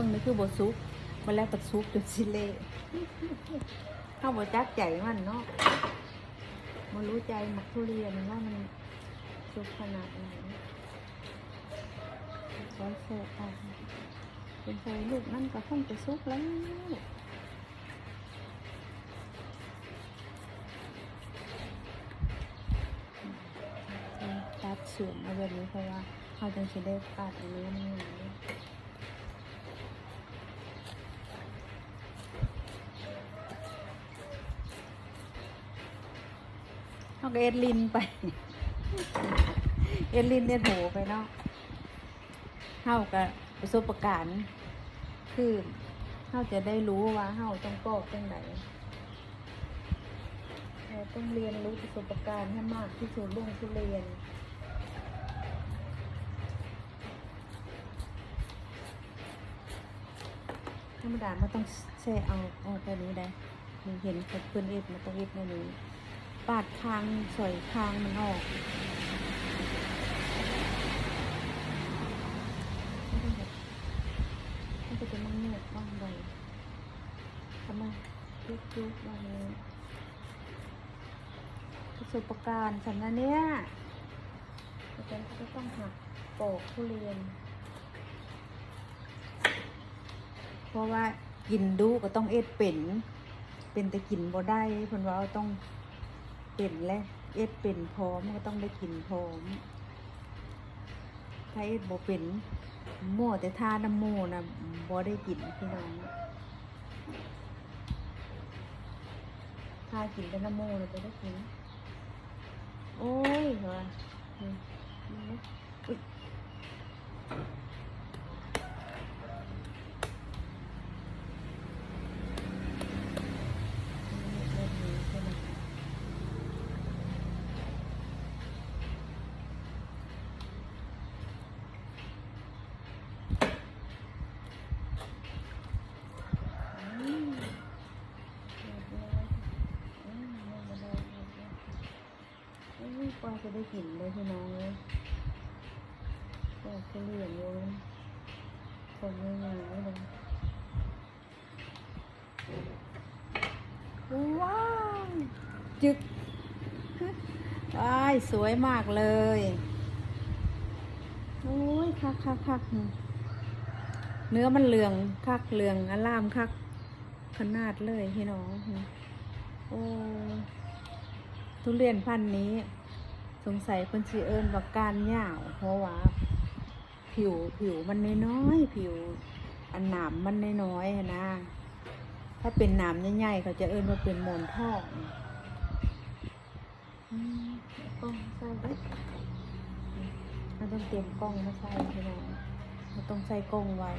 บิ่งนี่คือบ่สุกมาแล้วปัดสุกจนสิเละเฮาบ่จักใจมันเนาะบ่รู้ใจมักทุเรียนว่ามันสุกขนาดไหนขอแซ่บเอาเป็นไฟลูกนั่นก็คงจะสุกแล้วตัดเสื่อมเอาแบบนี้เพราะว่าเขาจึงจะได้ตัดอันนี้มัน เขาก็เอ็ดลินไป เอ็ดลินเนี่ยโถไปเนาะเขากับประสบการณ์คือเขาจะได้รู้ว่าเขาต้องปอกจังไหนเราต้องเรียนรู้ประสบการณ์ให้มากที่สุดเรื่องทุเรียนธรรมดามันต้องแช่เอาเอาตัวนี้ได้เห็นกับเพื่อนเอ็ดมันต้องเอ็ดในนี้ ปาดคางสอยคางมันออกมันก็จะมันเงียบบ้างใบทำไมยุกยุกๆบางนี้ประสบการณ์สำนักเนี้ยอาจารย์ก็ต้องหักปอกทุเรียน เพราะว่ากินดูก็ต้องเอ็ดเป็น เป็นแต่กินบ่ได้เพิ่นว่าต้อง เป็นและเอ็ดเป็นพร้อมก็ต้องได้กินพร้อม ถ้าเอ็ดบ่เป็นมั่วแต่ทาน้ำโมนะบ่ได้กินพี่น้องถ้ากินแต่น้ำโมเราจะได้กิน โอ้ยเหรออืมอุ๊ย กว่าจะได้กลิ่นเลยพี่น้องเลยก็จะเลี่ยนอยู่คนง่ายๆเลยว้าวจึกว้ายสวยมากเลยโอ้ยคักคักคักเนื้อมันเหลืองคักเหลืองอลามคักขนาดเลยพี่น้องโอ้ทุเรียนพันธุ์นี้ สงสัยเพิ่นสิเอิ้นว่าการหย่าวเพราะว่า ผิวผิวมันน้อยผิวอันหนามมันน้อยๆอะนะ ถ้าเป็นหนามใหญ่ๆเขาจะเอิ้นว่าเป็นหมอนทองกล้องใส่ไว้เราต้องเตรียมกล้องมาใส่พี่น้องเราต้องใส่กล้องไว้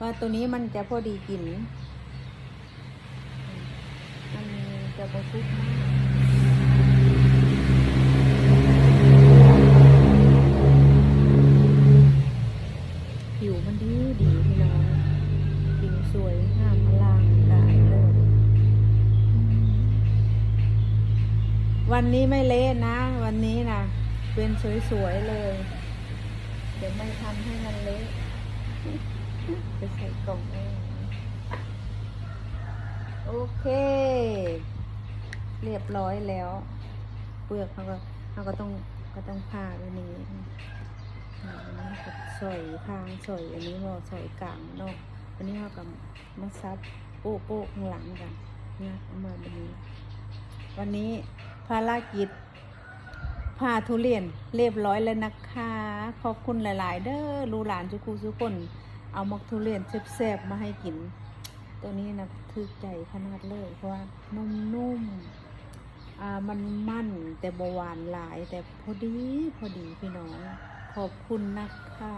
ว่าตัวนี้มันจะพอดีกิน มันจะบทุกมากผิวมันดีดีพี่น้อง ผิวสวยงามอลามกายเลย วันนี้ไม่เละนะ วันนี้นะเป็นสวยๆเลย เดี๋ยวไม่ทำให้มันเละจะใส่กล่องเองโอเค เรียบร้อยแล้ว เปลือกเขาก็เขาก็ต้องก็ต้องผ่าแบบนี้อ่าอันนี้สอยทางสอยอันนี้ว่าสอยกลางเนาะอันนี้เขากับมาซับโป๊ะโป๊ะข้างหลังกันนะเอามาแบบนี้ วันนี้ ภารกิจผ่าทุเรียนเรียบร้อยแล้วนะคะ ขอบคุณหลาย ๆ เด้อลูหลานทุกคูทุกคน เอามักทุเรียนแซ่บๆมาให้กิน ตัวนี้นะทึกใจขนาดเลยเพราะว่านุ่มๆอ่ามันมั่นแต่บหวานหลายแต่พอดีพอดีพี่น้อง ขอบคุณนะคะ